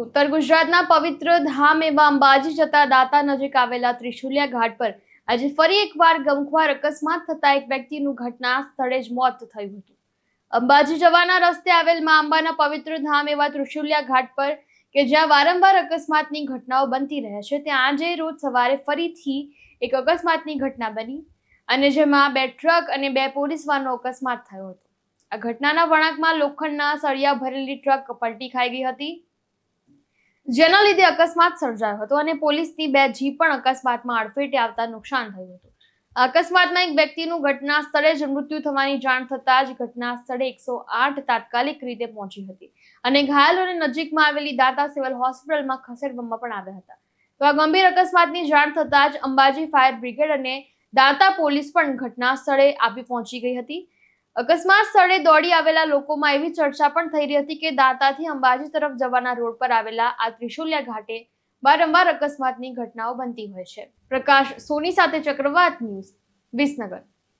ઉત્તર ગુજરાતના પવિત્ર ધામ એવા અંબાજી જતા દાતા નજીક આવેલા ત્રિશુલિયા ઘાટ પર આજે ફરી એકવાર ગમખ્વાર અકસ્માત થતા એક વ્યક્તિનું ઘટના સ્થળે જ મોત થયું હતું. અંબાજી જવાના રસ્તે આવેલ મા અંબાના પવિત્ર ધામ એવા ત્રિશુલિયા ઘાટ પર કે જ્યાં વારંવાર અકસ્માતની ઘટનાઓ બનતી રહે છે, ત્યાં આજે રોજ સવારે ફરીથી એક અકસ્માતની ઘટના બની અને જેમાં બે ટ્રક અને બે પોલીસ વાનનો અકસ્માત થયો હતો. આ ઘટનાના વળાંકમાં લોખંડના સળિયા ભરેલી ટ્રક પલટી ખાઈ ગઈ હતી. જેના લીધે અકસ્માત સર્જાયો હતો અને પોલીસની બે જીપ પણ અકસ્માતમાં અડફેટે આવતા નુકસાન થયું હતું. અકસ્માતમાં એક વ્યક્તિનું ઘટના સ્થળે જ મૃત્યુ થવાની જાણ થતાં જ ઘટના સ્થળે એકસો આઠ તાત્કાલિક રીતે પહોંચી હતી અને ઘાયલોને નજીકમાં આવેલી દાતા સિવિલ હોસ્પિટલમાં ખસેડવામાં પણ આવ્યા હતા. તો આ ગંભીર અકસ્માતની જાણ થતાં જ અંબાજી ફાયર બ્રિગેડ અને દાતા પોલીસ પણ ઘટના સ્થળે આવી પહોંચી ગઈ હતી. અકસ્માત સ્થળે દોડી આવેલા લોકોમાં એવી ચર્ચા પણ થઈ રહી હતી કે દાંતાથી અંબાજી તરફ જવાના રોડ પર આવેલા આ ત્રિશુલ્યા ઘાટે વારંવાર અકસ્માતની ઘટનાઓ બનતી હોય છે. પ્રકાશ સોની સાથે ચક્રવાત ન્યૂઝ, વિસનગર.